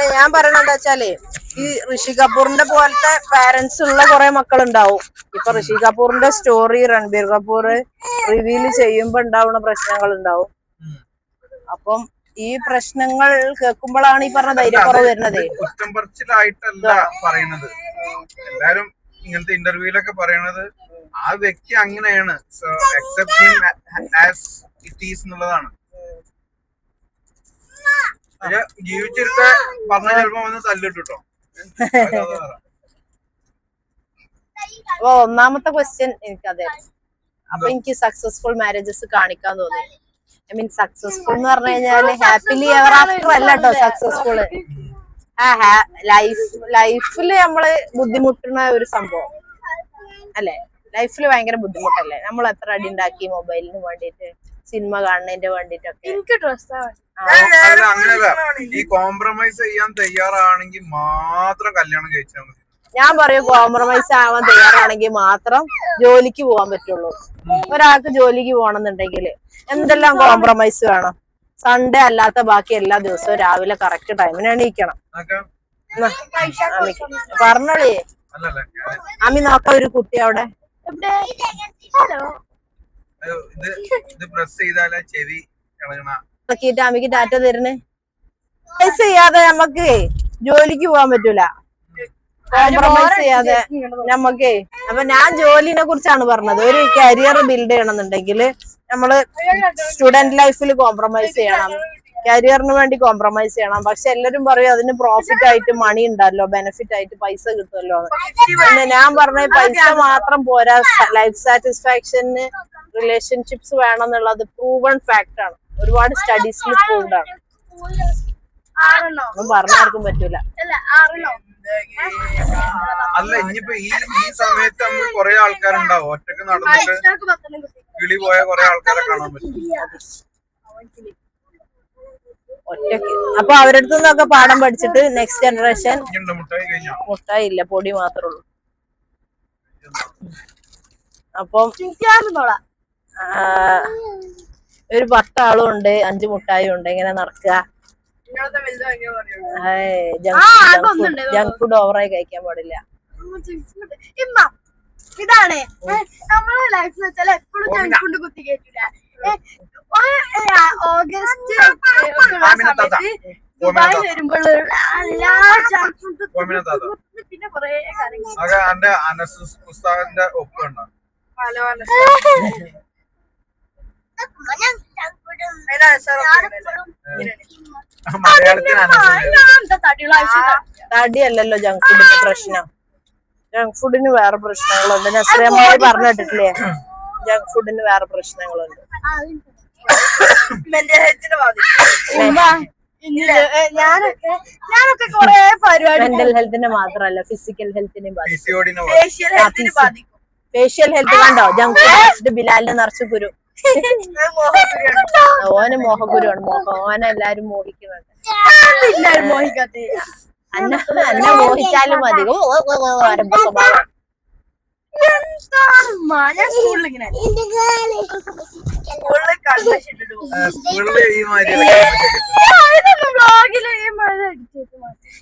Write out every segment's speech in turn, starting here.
അല്ല ഞാൻ പറയുന്നത് എന്താ വെച്ചാലേ ഈ ഋഷി കപൂറിന്റെ പോലത്തെ പാരന്റ്സ് ഉള്ള കുറെ മക്കളുണ്ടാവും. ഇപ്പൊ ഋഷി കപൂറിന്റെ സ്റ്റോറി രൺബീർ കപൂർ റിവീൽ ചെയ്യുമ്പോ ഉണ്ടാവുന്ന പ്രശ്നങ്ങൾ ഉണ്ടാവും അപ്പം ഈ പ്രശ്നങ്ങൾ കേൾക്കുമ്പോഴാണ് ഈ പറഞ്ഞ ധൈര്യക്കുറവ് വരുന്നത്. കുറ്റം പറച്ചിലായിട്ടല്ല പറയണത് എല്ലാരും ഇങ്ങനത്തെ ഇന്റർവ്യൂലൊക്കെ പറയണത് ആ വ്യക്തി അങ്ങനെയാണ്. അക്സെപ്റ്റ് ആസ് ഇറ്റ് ഈസ് എന്നുള്ളതാണ്. ജീവിച്ചിരുത്ത പറഞ്ഞ ചിലപ്പോ വന്ന് തല്ലിട്ടോ അപ്പൊ ഒന്നാമത്തെ ക്വസ്റ്റ്യൻ എനിക്കതെ അപ്പൊ എനിക്ക് സക്സസ്ഫുൾ മാരേജസ് കാണിക്കാൻ തോന്നി. ഐ മീൻ സക്സസ്ഫുൾ എന്ന് പറഞ്ഞു കഴിഞ്ഞാൽ ഹാപ്പിലി എവർ ആഫ്റ്റർ അല്ല കേട്ടോ സക്സസ്ഫുൾ ആ ലൈഫ് ലൈഫിൽ നമ്മൾ ബുദ്ധിമുട്ടുന്ന ഒരു സംഭവം. അല്ലെ? ലൈഫിൽ ഭയങ്കര ബുദ്ധിമുട്ടല്ലേ? നമ്മൾ എത്ര അടി ഉണ്ടാക്കി മൊബൈലിന് വേണ്ടിയിട്ട് സിനിമ കാണുന്നതിന്റെ വേണ്ടിട്ടൊക്കെ എനിക്ക് ഡ്രസ് ആ, അല്ല അങ്ങനെയല്ല. ഈ കോംപ്രമൈസ് ചെയ്യാൻ തയ്യാറാണെങ്കിൽ മാത്രം കല്യാണം കഴിച്ചാൽ മതി. ഞാൻ പറയും കോംപ്രമൈസ് ആവാൻ തയ്യാറാണെങ്കിൽ മാത്രം ജോലിക്ക് പോകാൻ പറ്റുള്ളൂ. ഒരാൾക്ക് ജോലിക്ക് പോകണമെന്നുണ്ടെങ്കിൽ എന്തെല്ലാം കോംപ്രമൈസ് വേണം? സൺഡേ അല്ലാത്ത ബാക്കി എല്ലാ ദിവസവും രാവിലെ കറക്റ്റ് ടൈമിന് എണീക്കണം. പറഞ്ഞോളി. അമ്മി നോക്കാം ഒരു കുട്ടി അവിടെ. ഹലോ. അത് ഇത് ഇത് പ്രസ് ചെയ്താലേ ചെവി ഇളകണ നോക്കിയിട്ട് അമ്മയ്ക്ക് ഡാറ്റ തരുന്നേ. പൈസ ചെയ്യാതെ നമുക്ക് ജോലിക്ക് പോകാൻ പറ്റൂല. കോംപ്രമൈസ് ചെയ്യാതെ നമ്മക്കേ. അപ്പൊ ഞാൻ ജോലിനെ കുറിച്ചാണ് പറഞ്ഞത്. ഒരു കരിയർ ബിൽഡ് ചെയ്യണമെന്നുണ്ടെങ്കിൽ നമ്മൾ സ്റ്റുഡന്റ് ലൈഫിൽ കോംപ്രമൈസ് ചെയ്യണം. കരിയറിന് വേണ്ടി കോംപ്രമൈസ് ചെയ്യണം. പക്ഷെ എല്ലാരും പറയും അതിന് പ്രോഫിറ്റ് ആയിട്ട് മണി ഉണ്ടല്ലോ ബെനിഫിറ്റ് ആയിട്ട് പൈസ കിട്ടുമല്ലോ. പിന്നെ ഞാൻ പറഞ്ഞ പൈസ മാത്രം പോരാ. ലൈഫ് സാറ്റിസ്ഫാക്ഷന് റിലേഷൻഷിപ്സ് വേണം എന്നുള്ളത് പ്രൂവൺ ഫാക്ട് ആണ്. ഒരുപാട് സ്റ്റഡീസിൽ പോകുന്നതാണ് ഒന്നും പറഞ്ഞാർക്കും പറ്റൂല. അല്ല ഇനിയിപ്പൊ ഈ ഈ സമയത്ത് നമ്മൾ കൊറേ ആൾക്കാരുണ്ടാവും. ഒറ്റയ്ക്ക് നടന്നിട്ട് കിളി പോയ കൊറേ ആൾക്കാരെ കാണാൻ പറ്റും. ഒറ്റയ്ക്ക്. അപ്പൊ അവരടുത്തു നിന്നൊക്കെ പാഠം പഠിച്ചിട്ട് നെക്സ്റ്റ് ജനറേഷൻ മുട്ടായി ഇല്ല പൊടി മാത്രമേ ഉള്ളൂ. അപ്പം ഒരു പത്താളും ഉണ്ട് അഞ്ചു മുട്ടായും ഉണ്ട് ഇങ്ങനെ നടക്കുക. ജങ്ക് ഫുഡ് ജങ്ക് ഫുഡ് ഓവറായി കഴിക്കാൻ പാടില്ല. ഇമ്മ ഇതാണ്. നമ്മളെ ലൈഫ് വെച്ചാൽ എപ്പോഴും ജങ്ക് ഫുഡ് കുത്തി കേട്ടില്ല ഓഗസ്റ്റ്. സമയത്ത് ദുബായ്. വരുമ്പോൾ എല്ലാ ജങ്ക് ഫുഡ്. പിന്നെ കൊറേ കാര്യങ്ങൾ. ഒപ്പുണ്ടോ പല തടിയല്ലല്ലോ ജങ്ക് ഫുഡിന്റെ പ്രശ്നം. ജങ്ക് ഫുഡിന് വേറെ പ്രശ്നങ്ങളുണ്ട്. നസ്രമായി പറഞ്ഞിട്ടില്ലേ ജങ്ക് ഫുഡിന് വേറെ പ്രശ്നങ്ങളുണ്ട്. ഞാനൊക്കെ ഞാനൊക്കെ കൊറേ പരിപാടി മെന്റൽ ഹെൽത്തിന് മാത്രല്ല ഫിസിക്കൽ ഹെൽത്തിനെ ഫേഷ്യൽ ബാധിക്കും. ഫേഷ്യൽ ഹെൽത്ത് കണ്ടോ? ജങ്ക് ഫുഡ് ബിലാലിനെ ബിലാലിന് നിറച്ച് കുരു. ഓന് മോഹഗുരുവാണ്. മോഹ ഓനെ എല്ലാരും മോഹിക്കുന്നുണ്ട് എല്ലാരും മോഹിക്കാത്ത. അന്ന അന്ന മോഹിച്ചാലും മതി. ആരംഭ സ്വഭാവം.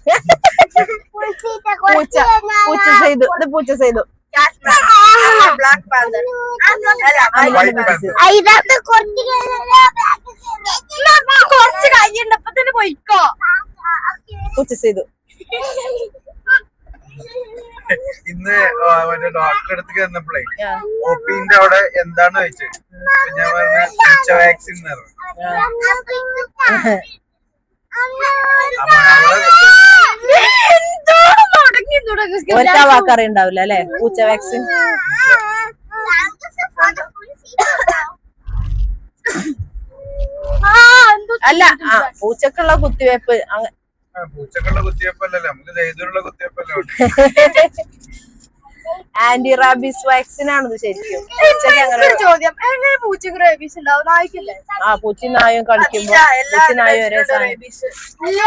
പൂച്ച പൂച്ച ചെയ്തു. പൂച്ച ചെയ്തു. Panther. കുറച്ച് തന്നെ പോയിക്കോ. ചെയ്തു ഇന്ന് മറ്റേ ഡോക്ടറെ അടുത്ത് ചെന്നപ്പോഴേ ഒപ്പിന്റെ അവിടെ എന്താണ് ചോദിച്ചത് ഞാൻ പറഞ്ഞ വാക്സിൻ പറഞ്ഞു. അപ്പൊ ഒറ്റ വാക്കറിയുണ്ടാവില്ല അല്ലെ? പൂച്ച വാക്സിൻ അല്ല പൂച്ചക്കുള്ള കുത്തിവെപ്പ് പൂച്ചക്കുള്ള നമുക്ക് ആന്റി റാബീസ് വാക്സിൻ ആണത് ശരിക്കും. പൂച്ചക്ക് അങ്ങനെ ഒരു ചോദ്യം. എങ്ങനെ പൂച്ചക്ക് റേബീസ് ഉണ്ടാവും? നായ്ക്കില്ലേ? ആ പൂച്ചി നായും കളിക്കുമ്പോ പൂച്ചി നായും ഒരേ സാധനം. ഇല്ല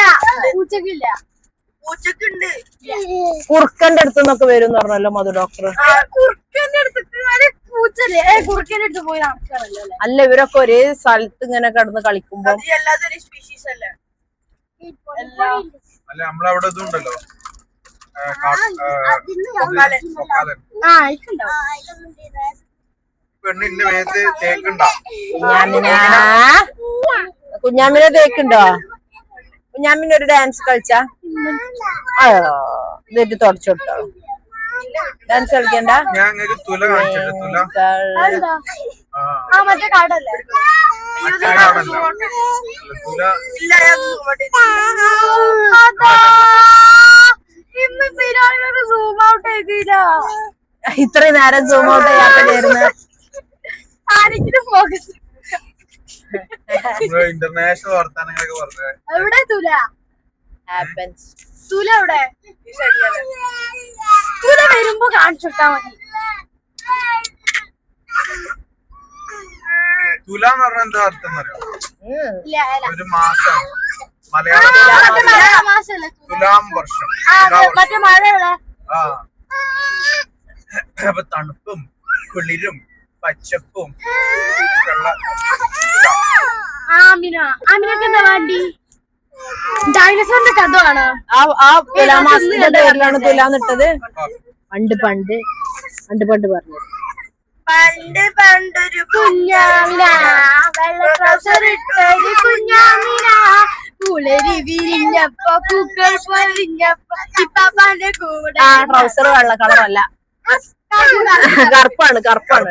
പൂച്ചക്കില്ല. കുറുക്കന്റെ അടുത്ത് നിന്നൊക്കെ വരും എന്ന് പറഞ്ഞല്ലോ മധു ഡോക്ടർ അല്ല? ഇവരൊക്കെ ഒരേ സ്ഥലത്ത് ഇങ്ങനെ കിടന്ന് കളിക്കുമ്പോ അല്ലേ? നമ്മളവിടെ ഇതുണ്ടല്ലോ പെണ്ണിന്റെ മേത്ത് തേക്കുണ്ട? കുഞ്ഞാമിനെ? തേക്കുണ്ടോ? കുഞ്ഞാമിനൊരു ഡാൻസ് കളിച്ചാ? അയ്യോ ഇതിട്ട് തുടച്ചോട്ടോ ഡാൻസ് കളിക്കണ്ട? ഇത്രയും നേരം സൂം ഔട്ട് ചെയ്യാത്തതായിരുന്നു. ആരെങ്കിലും ഫോക്കസ് ഇന്റർനാഷണൽ വർത്താനങ്ങളൊക്കെ പറഞ്ഞു. എവിടെ തുല? ഹാപ്പൻസ് തുല അവിടെ തുല വരുമ്പോ കാണിച്ചിട്ടാ മതി. തുല എന്ന് പറഞ്ഞ എന്താ അർത്ഥം ഒരു മാസം. തുല. വർഷം. മറ്റേ ആ. അപ്പൊ തണുപ്പും കുളിരും പച്ചപ്പും ആമിന. ആമിനക്ക് എന്താ വേണ്ടി? ഡൈനസോറിന്റെ കഥ ആണ് ആ ആ തുലാമാസത്തിന്റെ പേരിലാണ് തുലാന്നിട്ടത് പണ്ട് പണ്ട്. പണ്ട് പണ്ട് പറഞ്ഞു പണ്ട് പണ്ടൊരു കുഞ്ഞാമിന വെള്ള ട്രൗസർ ഇട്ടൊരു കുഞ്ഞാമിന പുലരി വിരിഞ്ഞപ്പോ പൂക്കൾ പൊരിഞ്ഞപ്പോ ഇപ്പാപ്പാന്റെ കൂടെ ആ ട്രൗസർ വെള്ള കളറല്ല കറുപ്പാണ് കറുപ്പാണ്.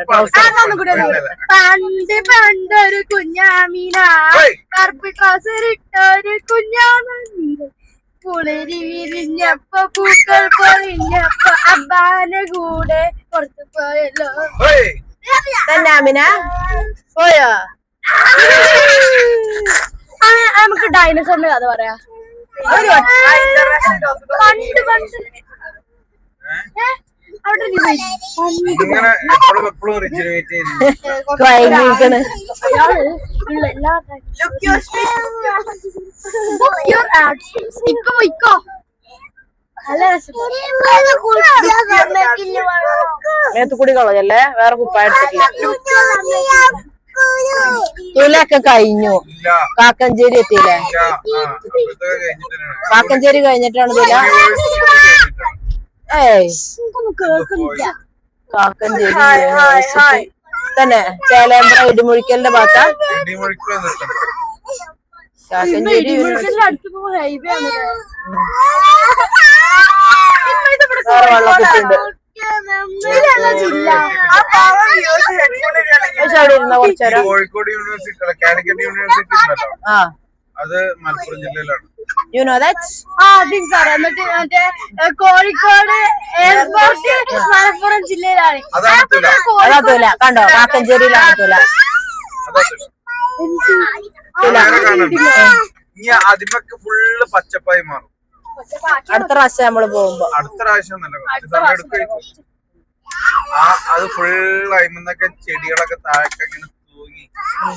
പണ്ട് പണ്ടൊരു കുഞ്ഞാമീന. കറുപ്പ് ട്രൗസർ ഇട്ടൊരു കുഞ്ഞാമീന. പുളരി വിരിഞ്ഞപ്പോ പൂക്കൾ പൊരിഞ്ഞപ്പോ അബ്ബാന്റെ കൂടെ പുറത്തു പോയല്ലോ. ഹേയ്, തന്നെ പോയോ? നമുക്ക് ഡൈനസോറിന്റെ കഥ പറയാ. പണ്ട് പണ്ട്. ഇപ്പൊ പോയിക്കോ കളഞ്ഞല്ലേ വേറെ കുപ്പായ എടുത്തിട്ടില്ല. തുലൊക്കെ കഴിഞ്ഞു. ഇല്ല. കാക്കഞ്ചേരി എത്തിയില്ലേ? കാക്കഞ്ചേരി കഴിഞ്ഞിട്ടാണ് തുല യൂണിവേഴ്സിറ്റി കേൾക്കുന്നില്ല. യൂണിവേഴ്സിറ്റി തന്നെ ചേലേമ്പ്ര ഇടിമുഴിക്കലിന്റെ ഭാഗത്താ? കോഴിക്കോട് യൂണിവേഴ്സിറ്റി കാലിക്കറ്റ് യൂണിവേഴ്സിറ്റി ആ. അത് മലപ്പുറം ജില്ലയിലാണ്. യു നോ ദാറ്റ് ആ അതിന് സാർ എന്നിട്ട് മറ്റേ കോഴിക്കോട് മലപ്പുറം അതാണ് തുല കണ്ടോ? കാക്കഞ്ചേരിയിലാണ് തുല തുല അങ്ങനെ കാണണ്ട ഇനി അതിമൊക്കെ ഫുള്ള് പച്ചപ്പായി മാറും. അടുത്ത പ്രാവശ്യം നമ്മൾ പോകുമ്പോ. അടുത്ത പ്രാവശ്യം അത് ഫുൾ അയിമെന്നൊക്കെ ചെടികളൊക്കെ താഴൊക്കെ ഇങ്ങനെ തൂങ്ങി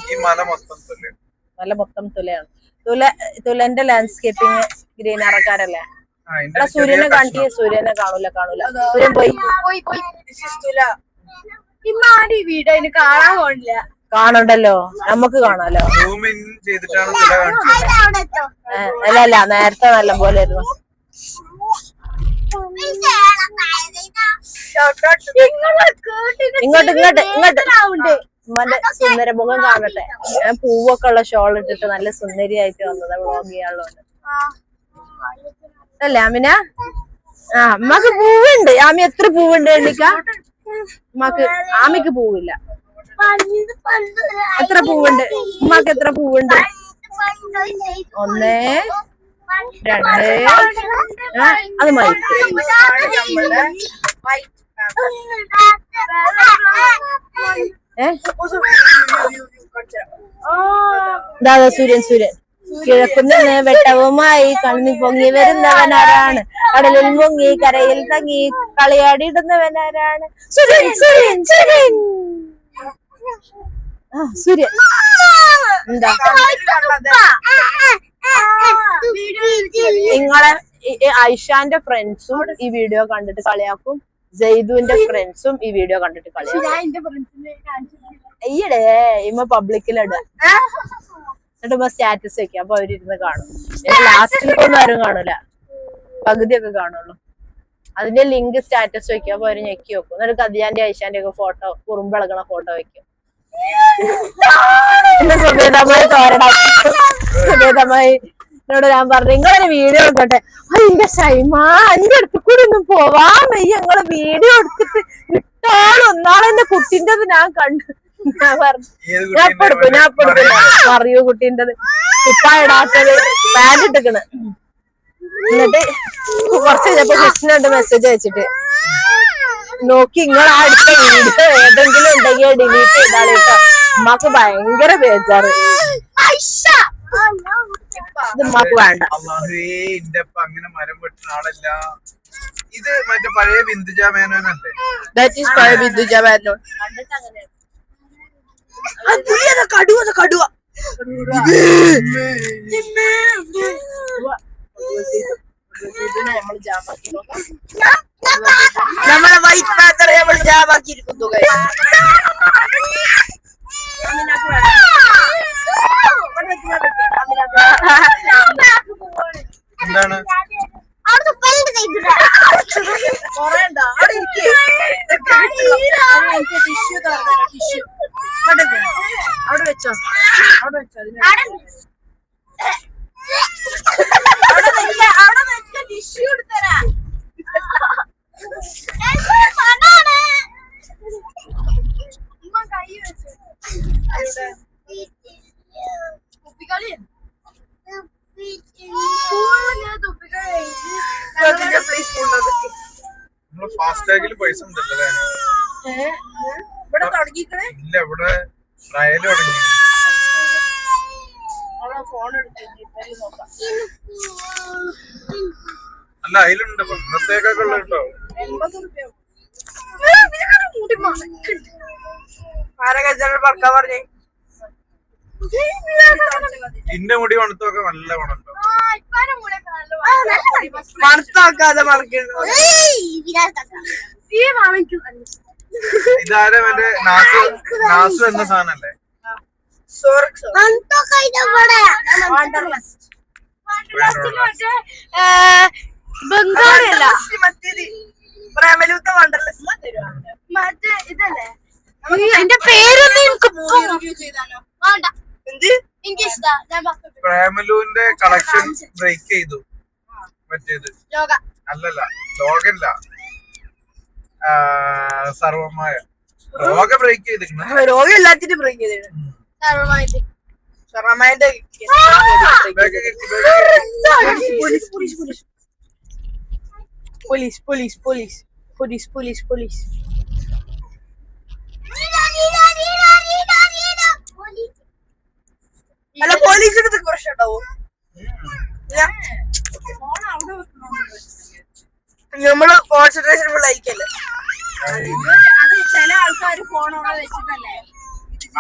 ഈ മല മൊത്തം തുലയാണ്. നല്ല മൊത്തം തുലയാണ്. തുല തുലന്റെ ലാൻഡ്സ്കേപ്പിംഗ് ഗ്രീനറക്കാരല്ലേ എടാ സൂര്യനെ കാണിക്കേ സൂര്യനെ കാണൂല കാണൂല. സൂര്യൻ പോയി. പോയി പോയി. ഇമ്മാടി വീട് അതിന് കാണാൻ പോണില്ല. കാണണ്ടല്ലോ? നമുക്ക് കാണാലോ? അല്ല അല്ല നേരത്തെ നല്ല പോലെ ആയിരുന്നു. ഇങ്ങോട്ട് ഇങ്ങോട്ട് ഇങ്ങോട്ട്. ഉമ്മന്റെ സുന്ദര മുഖം കാണട്ടെ. ഞാൻ പൂവൊക്കെ ഉള്ള ഷോൾ ഇട്ടിട്ട് നല്ല സുന്ദരിയായിട്ട് വന്നത് വ്ളോഗ് ചെയ്യാനുള്ളത് അല്ലേ അമിന ആ അമ്മയ്ക്ക് പൂവുണ്ട്. ആമി എത്ര പൂവുണ്ട് എണ്ണിക്ക ഉമ്മക്ക് ആമിക്ക് പൂവില്ല. എത്ര പൂവുണ്ട്? ഉമ്മക്ക് എത്ര പൂവുണ്ട്? ഒന്ന് രണ്ട് അത് മതി. ഏ? സൂര്യൻ സൂര്യൻ. കിഴക്കുനിന്ന് വെട്ടവുമായി കണ്ണി പൊങ്ങി വരുന്നവനാരാണ് കടലിൽ മുങ്ങി കരയിൽ തങ്ങി കളിയാടിയിടുന്നവനാരാണ് സുരൻ സുരൻ സുരൻ. ആ സൂര്യൻ എന്താ? നിങ്ങളെ ഐഷാന്റെ ഫ്രണ്ട്സും ഈ വീഡിയോ കണ്ടിട്ട് കളിയാക്കും. ജയ്ദുവിന്റെ ഫ്രണ്ട്സും ഈ വീഡിയോ കണ്ടിട്ട് കളിയാക്കും. അയ്യടേ ഇമ്മ പബ്ലിക്കിലിട എന്നിട്ട് സ്റ്റാറ്റസ് വെക്കും. അപ്പൊ അവരിരുന്ന് കാണും. ലാസ്റ്റിലൊന്നും ആരും കാണൂല. പകുതിയൊക്കെ കാണുള്ളൂ. അതിന്റെ ലിങ്ക് സ്റ്റാറ്റസ് വെക്കും. അപ്പൊ അവർ ഞെക്കി വെക്കും. എന്നിട്ട് കദിയാന്റെ ഐശാന്റെ ഒക്കെ ഫോട്ടോ കുറുമ്പിളകണ ഫോട്ടോ വെക്കും. പിന്നെ സുബേദമായി എന്നോട് ഞാൻ പറഞ്ഞു നിങ്ങളൊരു വീഡിയോ എടുക്കട്ടെ. അതിന്റെ ഷൈമ അതിന്റെ അടുത്ത് കൂടി ഒന്നും പോവാ വയ്യ. വീഡിയോ എടുത്തിട്ട് ഇട്ടാളൊന്നാളെന്റെ എന്റെ കുട്ടിന്റെ ഞാൻ കണ്ടു ഞാൻ പറഞ്ഞു ഏത് ഞാൻ ഇപ്പൊ ഇപ്പൊ എടുക്കും പറയൂ. കുട്ടീന്റെത്. കുപ്പ ഇടാത്തത് പാന്റ് ഇട്ടിക്കണ്. എന്നിട്ട് കുറച്ച് കഴിഞ്ഞപ്പോ കൃഷ്ണുണ്ട് മെസ്സേജ് അയച്ചിട്ട് നോക്കി നിങ്ങൾ ആ അടുത്ത വീഡിയോ ഏതെങ്കിലും ഉണ്ടെങ്കിൽ ഡിലീറ്റ് ചെയ്താൽ കേട്ടോ ഉമ്മാക്ക് ഭയങ്കര ബേജാറ്. ഇത് ഉമ്മാക്ക് വേണ്ട. അങ്ങനെ മരം വെട്ടുന്ന ആളല്ല. ഇത് മറ്റേ പഴയ ബിന്ദുജ മേനോനല്ലേ? ദാറ്റ് ഈസ് പഴയ ബിന്ദുജ പുലിയതാ കടുവ കടുവ നമ്മളെ വൈറ്റ് പാത്തറെ നമ്മൾ ജാമാക്കിയിരിക്കുന്നു ഹാഷ്ടാഗിൽ പൈസ ഉണ്ടല്ലേ ഇല്ല ഇവിടെ ട്രയൽ തുടങ്ങി. അല്ല അതിലുണ്ട്. ഇന്നത്തേക്കൊക്കെ ഉള്ളത് കേട്ടോ ആരൊക്കെ പറഞ്ഞേ? ഇന്റെ മുടി മണത്തൊക്കെ നല്ല മണുണ്ടോ. മണത്താക്കാതെ. ഇതാരെ മറ്റേ നാസു? നാസു എന്ന സാധനല്ലേ? ബംഗാളിയല്ല. പ്രേമലൂത്ത വണ്ടർലെസ് മറ്റേ ഇതല്ലേ? എന്റെ പേരൊന്നും എനിക്ക് വേണ്ട. പ്രേമലുവിന്റെ കളക്ഷൻ ബ്രേക്ക് ചെയ്തു. മറ്റേത്. യോഗ അല്ലല്ല ലോകല്ല സർവമായ. ലോക ബ്രേക്ക് ചെയ്തു രോഗം ബ്രേക്ക് ചെയ്തിട്ടുണ്ട് സർവമായിട്ട്. റമാന്റെ police police police. Police police police. അല്ല പോലീസിന്റെ പ്രശ്നമുണ്ടാവോ നമ്മൾ കോൺസെൻട്രേഷൻ ഫുൾ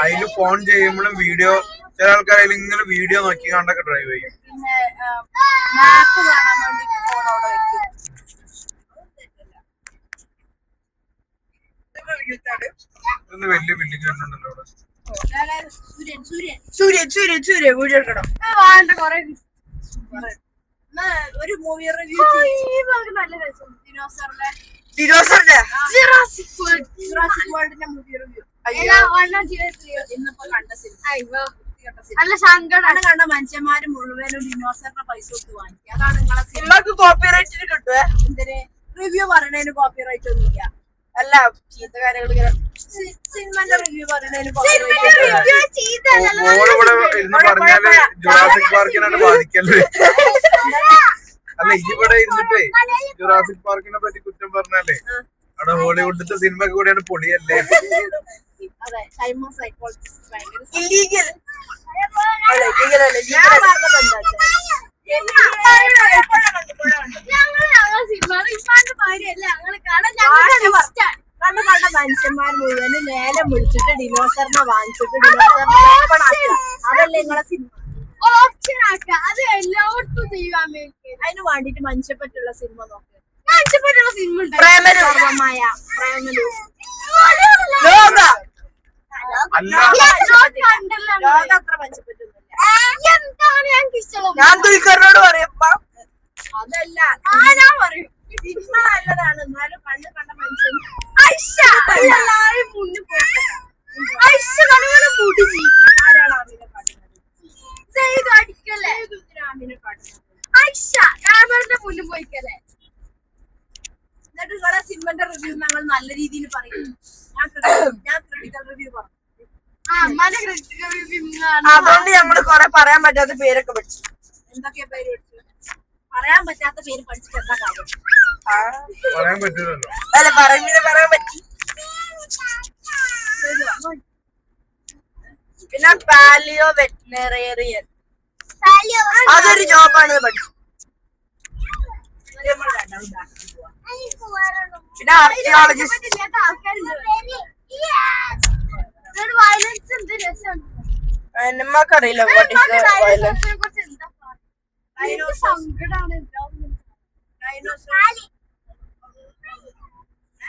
അതിൽ ഫോൺ ചെയ്യുമ്പോഴും വീഡിയോ ചില ആൾക്കാർ അതിൽ ഇങ്ങനെ വീഡിയോ നോക്കി കണ്ടൊക്കെ ഡ്രൈവ് ചെയ്യും. വലിയ ബിൽഡിംഗ് കണ്ടുണ്ടല്ലോ അവിടെ. സൂര്യൻ സൂര്യൻ. സൂര്യൻ സൂര്യൻ സൂര്യൻ വീഡിയോ എടുക്കണം ഒരു മൂവി റിവ്യൂ നല്ല രസം. ദിനോസറിന്റെ വേൾഡിന്റെ മൂവി റിവ്യൂ ഇന്നിപ്പോ കണ്ട സിനിമ അല്ല സങ്കടം. അതാണ് കണ്ട മനുഷ്യന്മാര് മുഴുവനും ഡിനോസറിന്റെ പൈസ കൊടുത്ത് വാങ്ങിക്കുക അതാണ് നിങ്ങളെ സിനിമക്ക് കോപ്പിറൈറ്റിന് കിട്ടുവേ? എന്തിന്? റിവ്യൂ പറയണതിന് കോപ്പിറൈറ്റ് ഒന്നുമില്ല. അല്ല ചീത്ത കാര്യങ്ങൾ സിനിമന്റെ റിവ്യൂ പറയുന്നതിന് അല്ല ഇവിടെ ഇരുന്നിട്ടേ ജുറാസിക് പാർക്കിനെ പറ്റി കുറ്റം പറഞ്ഞാലേ അവിടെ ഹോളിവുഡിലത്തെ സിനിമ കൂടെയാണ് പൊളിയല്ലേ ഇല്ലീഗൽ ഇല്ലീഗൽ അല്ല ഞാൻ പറഞ്ഞത് ഞങ്ങൾ ഞങ്ങൾ സിനിമ ഇപ്പാന്റെ ഭാര്യയല്ലേ ഞങ്ങൾ കാണാൻ ഞങ്ങൾ മനുഷ്യന്മാർ മുഴുവനും നേരെ വിളിച്ചിട്ട് ഡിനോസറിനെ വാങ്ങിച്ചിട്ട് ഡിനോസറിനെ അതല്ലേ നിങ്ങളെ സിനിമ ഓപ്ഷൻ ആക്കുക അത് എല്ലായിടത്തും ചെയ്യാൻ വേണ്ടി അതിന് വേണ്ടിട്ട് മനുഷ്യപ്പറ്റുള്ള സിനിമ നോക്കുക ഇഷ്ടപ്പെട്ടുള്ള സിനിമ പ്രേമലു. ലോക. ലോകം അത്ര എന്താണ് ഞങ്ങൾക്ക് ഇഷ്ടമുള്ളത് ഞാൻ ദുൽഖറിനോട് പറയപ്പ അതല്ല. ആ ഞാൻ പറയും. സിനിമ നല്ലതാണ്. എന്നാലും കണ്ണ് കണ്ട മനുഷ്യൻ മുന്നിൽ പോയിക്കല്ലേ? എന്നിട്ട് നിങ്ങളെ സിനിമന്റെ റിവ്യൂ ഞങ്ങൾ നല്ല രീതിയിൽ പറയും. ഞാൻ ഞാൻ ക്രിട്ടിക്കൽ റിവ്യൂ പറഞ്ഞു. അതുകൊണ്ട് ഞങ്ങൾ കൊറേ പറയാൻ പറ്റാത്ത പേരൊക്കെ പഠിച്ചു. എന്തൊക്കെയാ പേര് പഠിച്ചു പറയാൻ പറ്റാത്ത പേര് പഠിച്ചിട്ട് എന്താ കാര്യം? പറയാൻ അല്ല പറയുന്നത് പറയാൻ പറ്റി പിന്നെ പാലിയോ വെറ്റിനറിയൻ അതൊരു ജോബാണ് പഠിച്ചു പിന്നെ ആർക്കിയോളജിസ്റ്റ് വയലൻസ് നമ്മക്കറിയില്ല സങ്കടാണ് ഡൈനോസർ